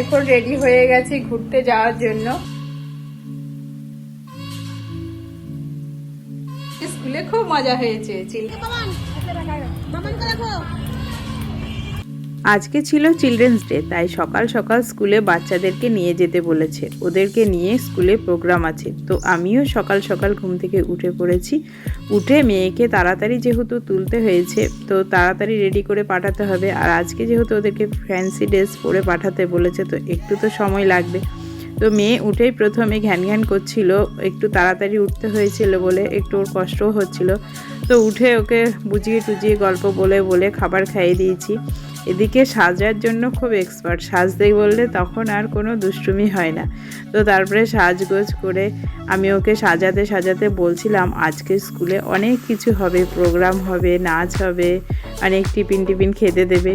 এখন রেডি হয়ে গেছি ঘুরতে যাওয়ার জন্য। স্কুলে খুব মজা হয়েছে। চিল আজকে ছিল চিলড্রেন্স ডে তাই সকাল সকাল স্কুলে বাচ্চাদেরকে নিয়ে যেতে বলেছে। ওদেরকে নিয়ে স্কুলে প্রোগ্রাম আছে। তো আমিও সকাল সকাল ঘুম থেকে উঠে পড়েছি। উঠে মেয়েকে তাড়াতাড়ি যেহেতু তুলতে হয়েছে, তো তাড়াতাড়ি রেডি করে পাঠাতে হবে। আর আজকে যেহেতু ওদেরকে ফ্যান্সি ড্রেস পরে পাঠাতে বলেছে, তো একটু তো সময় লাগবে। তো মেয়ে উঠেই প্রথমে ঘ্যান ঘ্যান করছিল, একটু তাড়াতাড়ি উঠতে হয়েছিল বলে, একটু ওর কষ্টও হচ্ছিল। তো উঠে ওকে বুঝিয়ে টুজিয়ে গল্প বলে বলে খাবার খাইয়ে দিয়েছি। এদিকে সাজার জন্য খুব এক্সপার্ট সাজতে বললে তখন আর কোনো দুষ্টুমি হয় না। তো তারপরে সাজগোজ করে আমি ওকে সাজাতে সাজাতে বলছিলাম, আজকে স্কুলে অনেক কিছু হবে প্রোগ্রাম হবে, নাচ হবে, অনেক টিফিন টিফিন খেতে দেবে।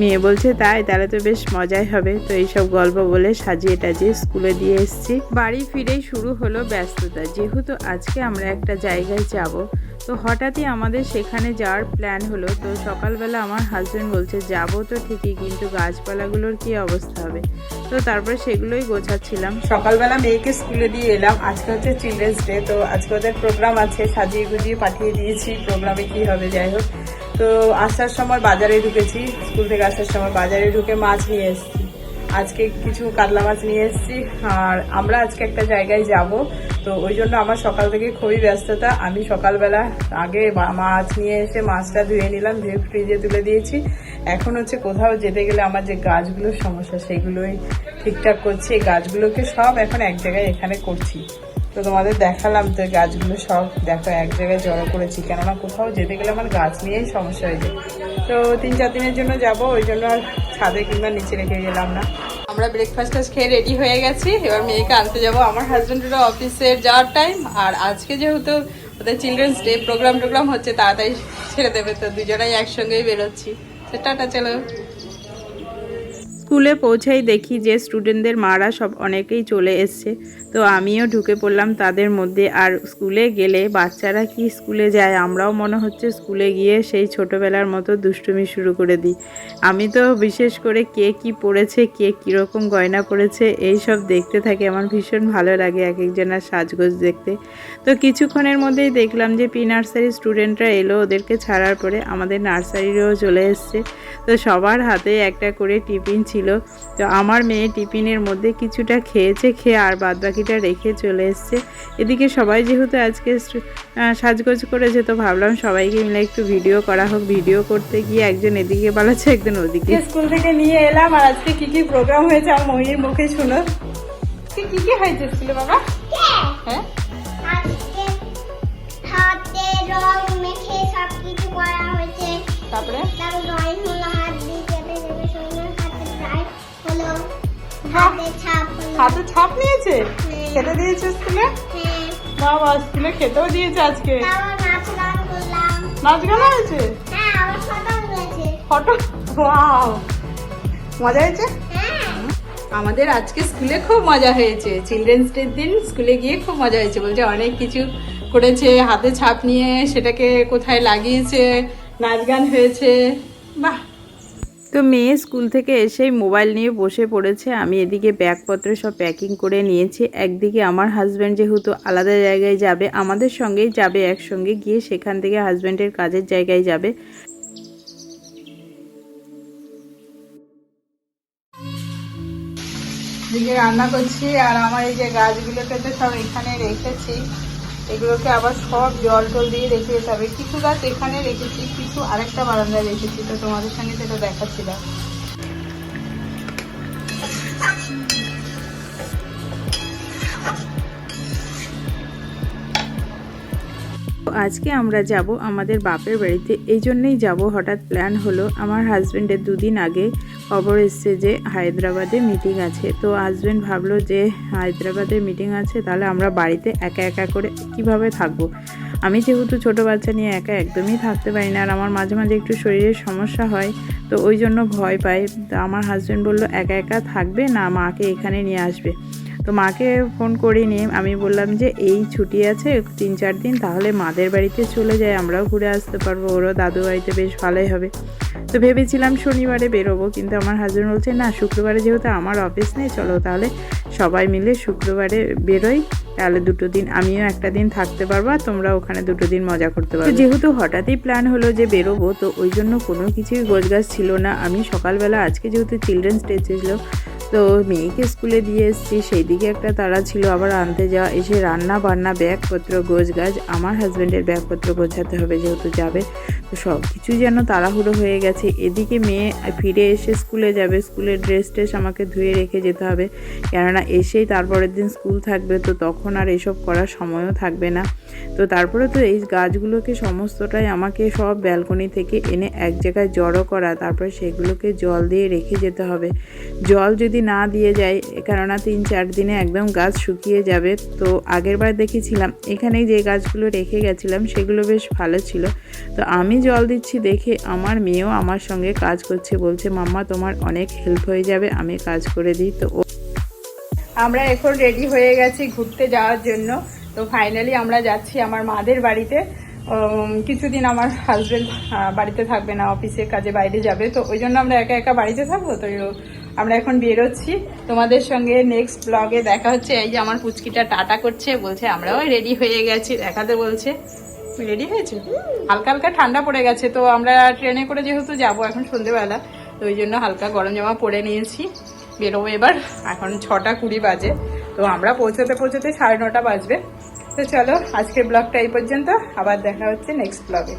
মেয়ে বলছে, তাই, তাহলে তো বেশ মজাই হবে। তো এইসব গল্প বলে সাজিয়ে টাজিয়ে স্কুলে দিয়ে এসেছি। বাড়ি ফিরেই শুরু হলো ব্যস্ততা। যেহেতু আজকে আমরা একটা জায়গায় যাব, তো হঠাৎই আমাদের সেখানে যাওয়ার প্ল্যান হলো। তো সকালবেলা আমার হাজব্যান্ড বলছে, যাব তো ঠিকই, কিন্তু গাছপালাগুলোর কি অবস্থা হবে? তো তারপরে সেগুলোই গোছাচ্ছিলাম। সকালবেলা মেয়েকে স্কুলে দিয়ে এলাম। আজকে হচ্ছে চিলড্রেন্স ডে তো আজকে ওদের প্রোগ্রাম আছে, সাজিয়ে গুজিয়ে পাঠিয়ে দিয়েছি। প্রোগ্রামে কি হবে, যাই হোক। তো আসার সময় বাজারে ঢুকেছি, স্কুল থেকে আসার সময় বাজারে ঢুকে মাছ নিয়ে এসেছি। আজকে কিছু কাতলা মাছ নিয়ে এসেছি আর আমরা আজকে একটা জায়গায় যাব। তো ওই জন্য আমার সকাল থেকে খুবই ব্যস্ততা। আমি সকালবেলা আগে মাছ নিয়ে এসে মাছটা ধুয়ে নিলাম, ধুয়ে ফ্রিজে তুলে দিয়েছি। এখন হচ্ছে কোথাও যেতে গেলে আমার যে গাছগুলোর সমস্যা, সেগুলোই ঠিকঠাক করছি। এই গাছগুলোকে সব এখন এক জায়গায় এখানে করছি। তো তোমাদের দেখালাম তো গাছগুলো সব। দেখো, এক জায়গায় জড়ো করেছি। কেননা কোথাও যেতে গেলে আমার গাছ নিয়েই সমস্যা হয়ে যায়। তো তিন চার দিনের জন্য যাব, ওই জন্য আর ছাদে কিংবা নিচে রেখে গেলাম না। আমরা ব্রেকফাস্ট খেয়ে রেডি হয়ে গেছি। এবার মেয়েকে আনতে যাব। আমার হাজব্যান্ডেরও অফিসের যাওয়ার টাইম আর আজকে যেহেতু ওদের চিলড্রেন্স ডে প্রোগ্রাম টোগ্রাম হচ্ছে, তাড়াতাড়ি ছেড়ে দেবে। তো দুজনেই একসঙ্গেই বেরোচ্ছি। টাটা, চলো। স্কুলে পৌঁছেই দেখি যে স্টুডেন্টদের মারা সব অনেকেই চলে এসছে। তো আমিও ঢুকে পড়লাম তাদের মধ্যে। আর স্কুলে গেলে বাচ্চারা কি স্কুলে যায়? আমরাও মনে হচ্ছে স্কুলে গিয়ে সেই ছোটোবেলার মতো দুষ্টুমি শুরু করে দিই। আমি তো বিশেষ করে কে কি পড়েছে, কে কীরকম গয়না পড়েছে, এই সব দেখতে থাকি। আমার ভীষণ ভালো লাগে এক একজনের সাজগোজ দেখতে। তো কিছুক্ষণের মধ্যেই দেখলাম যে পি নার্সারি স্টুডেন্টরা এলো ওদেরকে ছাড়ার পরে আমাদের নার্সারিরও চলে এসছে। তো সবার হাতে একটা করে টিফিন ছিল। তো আমার মেয়ে টিফিনের মধ্যে কিছুটা খেয়েছে খেয়ে আর বাদ বাকিটা রেখে চলে এসছে। এদিকে সবাই যেহেতু আজকে সাজগোজ করেছে তো ভাবলাম সবাইকে মিলে একটু ভিডিও করা হোক। ভিডিও করতে গিয়ে একজন এদিকে পালাচ্ছে একজন ওদিকে। স্কুল থেকে নিয়ে এলাম আর আজকে কি কি প্রোগ্রাম হয়েছে আমার মহির মুখে শুনো। কি কি হয়েছে স্কুলে বাবা? হ্যাঁ? আজকে হাতে রং মেখে সবকিছু করা হয়েছে। তারপরে? ছাপ হাতে ছাপ নিয়েছে? হ্যাঁ। খেতে দিয়েছে স্কুলে? হ্যাঁ। বাবা স্কুলে খেতেও দিয়েছে আজকে। নাচ গান হয়েছে? হ্যাঁ ফটো ওয়াও। মজা হয়েছে? হ্যাঁ। আমাদের আজকে স্কুলে খুব মজা হয়েছে। চিলড্রেন্স ডের দিন স্কুলে গিয়ে খুব মজা হয়েছে। বলছে অনেক কিছু করেছে হাতে ছাপ নিয়ে সেটাকে কোথায় লাগিয়েছে নাচ গান হয়েছে। বাহ! তো মেয়ে স্কুল থেকে এসেই মোবাইল নিয়ে বসে পড়েছে। আমি এদিকে ব্যাগপত্র সব প্যাকিং করে নিয়েছি। একদিকে আমার হাজব্যান্ড যেহেতু আলাদা জায়গায় যাবে, আমাদের সঙ্গেই যাবে, একসঙ্গে গিয়ে সেখান থেকে হাজব্যান্ডের কাজের জায়গায় যাবে। রান্না করছি আর আমার এই যে গাছগুলোকে তো সব এখানে রেখেছি। এগুলোকে আবার সব জল টল দিয়ে রেখে যেতে হবে কিছু গাছ এখানে রেখেছি, কিছু আরেকটা বারান্দায় রেখেছি, তো তোমাদের সঙ্গে সেটা দেখাচ্ছিলাম আজকে আমরা যাব আমাদের বাপের বাড়িতে। এই জন্যেই যাব। হঠাৎ প্ল্যান হলো, আমার হাজব্যান্ডের দুদিন আগে খবর এসছে যে হায়দ্রাবাদে মিটিং আছে। তো হাজব্যান্ড ভাবলো যে হায়দ্রাবাদে মিটিং আছে, তাহলে আমরা বাড়িতে একা একা করে কীভাবে থাকব। আমি যেহেতু ছোট বাচ্চা নিয়ে একা একদমই থাকতে পারি না, আর আমার মাঝে মাঝে একটু শরীরের সমস্যা হয়, তো ওই জন্য ভয় পাই তো আমার হাজব্যান্ড বলল, একা একা থাকবে না? মাকে এখানে নিয়ে আসবে? তো মাকে ফোন করিনি, আমি বললাম যে এই ছুটি আছে তিন চার দিন, তাহলে মাদের বাড়িতে চলে যাই, আমরাও ঘুরে আসতে পারব, ওরও দাদু বাড়িতে বেশ ভালোই হবে। তো ভেবেছিলাম শনিবারে বেরোবো, কিন্তু আমার হাজব্যান্ড বলছে, না, শুক্রবারে যেহেতু আমার অফিস নেই, চলো তাহলে সবাই মিলে শুক্রবারে বেরোই, তাহলে দুটো দিন, আমিও একটা দিন থাকতে পারব আর তোমরা ওখানে দুটো দিন মজা করতে পারবে। যেহেতু হঠাৎই প্ল্যান হলো যে বেরোবো, তো ওই জন্য কোনো কিছুই গোছগাছ ছিল না। আমি সকালবেলা, আজকে যেহেতু চিলড্রেন্স ডে ছিল তো মেয়েকে স্কুলে দিয়ে এসেছি। সেই দিকে একটা তারা ছিল আবার আনতে যাওয়া। এসে রান্না বান্না ব্যাগপত্র গোছ গাছ আমার হাজব্যান্ডের ব্যাগপত্র গোছাতে হবে যেহেতু যাবে। তো সব কিছু যেন তাড়াহুড়ো হয়ে গেছে। এদিকে মেয়ে ফিরে এসে স্কুলে যাবে। স্কুলের ড্রেস ট্রেস আমাকে ধুয়ে রেখে যেতে হবে। কেননা এসেই তারপরের দিন স্কুল থাকবে। তো তখন আর এসব করার সময়ও থাকবে না। তো তারপরে তো এই গাছগুলোকে সমস্তটাই আমাকে সব ব্যালকনি থেকে এনে এক জায়গায় জড়ো করা, তারপরে সেগুলোকে জল দিয়ে রেখে যেতে হবে। জল যদি না দিয়ে যায় কেননা তিন চার দিনে একদম গাছ শুকিয়ে যাবে। তো আগের বার দেখেছিলাম, এখানেই যে গাছগুলো রেখে গেছিলাম, সেগুলো বেশ ভালো ছিল। তো আমি জল দিচ্ছি দেখে আমার মেয়েও আমার সঙ্গে কাজ করছে, বলছে, মাম্মা, তোমার অনেক হেল্প হয়ে যাবে, আমি কাজ করে দিই। তো আমরা এখন রেডি হয়ে গেছি ঘুরতে যাওয়ার জন্য। তো ফাইনালি আমরা যাচ্ছি আমার মাদের বাড়িতে। কিছুদিন আমার হাজবেন্ড বাড়িতে থাকবে না অফিসের কাজে বাইরে যাবে। তো ওই জন্য আমরা একা একা বাড়িতে থাকব? তো আমরা এখন বেরোচ্ছি। তোমাদের সঙ্গে নেক্সট ব্লগে দেখা হচ্ছে। এই যে আমার পুচকিটা টাটা করছে, বলছে, আমরাও রেডি হয়ে গেছি। দেখাতে বলছে রেডি হয়েছে? হালকা হালকা ঠান্ডা পড়ে গেছে। তো আমরা ট্রেনে করে যেহেতু যাব এখন সন্ধেবেলা, তো ওই জন্য হালকা গরম জামা পরে নিয়েছি। বেরোবো এবার, এখন ছটা কুড়ি বাজে। তো আমরা পৌঁছতে পৌঁছতে সাড়ে নটা বাজবে। তো চলো আজকের ব্লগটা এই পর্যন্ত। আবার দেখা হচ্ছে নেক্সট ব্লগে